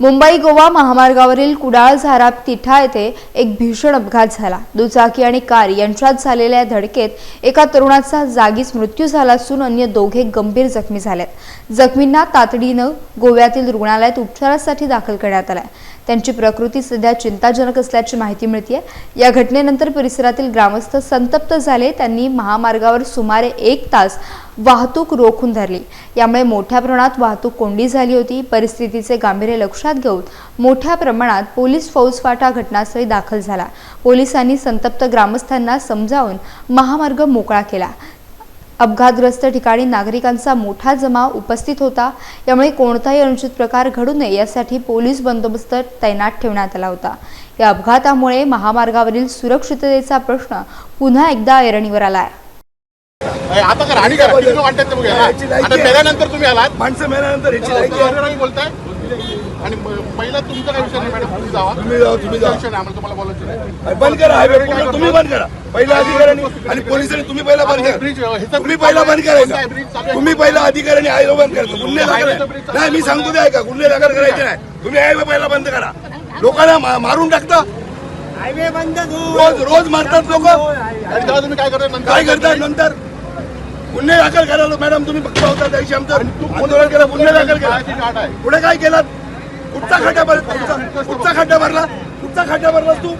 मुंबई गोवा महामार्गावरील कुडाळ झारा तिठा येथे एक भीषण अपघात झाला. दुचाकी आणि कार यांच्यात झालेल्या या धडकेत एका तरुणाचा जागीच मृत्यू झाला असून अन्य दोघे गंभीर जखमी झालेत. जखमींना तातडीनं गोव्यातील रुग्णालयात उपचारासाठी दाखल करण्यात आलाय. त्यांची प्रकृती सध्या चिंताजनक असल्याची माहिती मिळते या घटनेनंतर परिसरातील ग्रामस्थ संतप्त झाले. त्यांनी महामार्गावर सुमारे एक तास वाहतूक रोखून धरली. यामुळे मोठ्या प्रमाणात वाहतूक कोंडी झाली होती. परिस्थितीचे गांभीर्य लक्षात घेऊन मोठ्या प्रमाणात पोलीस फौजफाटा घटनास्थळी दाखल झाला. पोलिसांनी संतप्त ग्रामस्थांना समजावून महामार्ग मोकळा केला. अपघातग्रस्त ठिकाणी नागरिकांचा मोठा जमाव उपस्थित होता. यामुळे कोणताही अनुचित प्रकार घडू नये यासाठी पोलीस बंदोबस्त तैनात ठेवण्यात आला होता. या अपघातामुळे महामार्गावरील सुरक्षिततेचा प्रश्न पुन्हा एकदा ऐरणीवर आला आहे आता करा आणि करा. किती वाटतात ते बघूया. ना. याची लायकी आता. मेल्यानंतर तुम्ही आलात. माणसं मेल्यानंतर आहे. बरोबर बोलताय. आणि पहिला तुमचा काय विषय नाही मॅडम. तुम्ही जावा. तुम्ही जावा, तुम्ही जावा. विषय नाही आम्हाला तुम्हाला बोलायचं नाही. अरे बंद करा हायवे तुम्ही बंद करा. पहिला अधिकाऱ्यांनी आणि पोलिसांनी तुम्ही पहिला बंद करा. तुम्ही पहिला चालू बंद करायचा. तुम्ही पहिला अधिकाऱ्यांनी हायवे बंद करायचं गुन्हे दाखल नाही मी. सांगतो ते ऐका. गुन्हे दाखल करायचे नाही. तुम्ही हायवे पहिला बंद करा. लोकांना मारून टाकता. हायवे बंद रोज रोज मारतात लोक. काय करतात नंतर? गुन्हे दाखल करायला मॅडम तुम्ही फक्त होता त्या दिवशी आमचं आंदोलन केलं गुन्हे दाखल केला. पुढे काय केलं? कुठचा खड्डा भरला कुठचा- कुठचा खड्डा भरला. कुठचा खड्डा भरलास तू?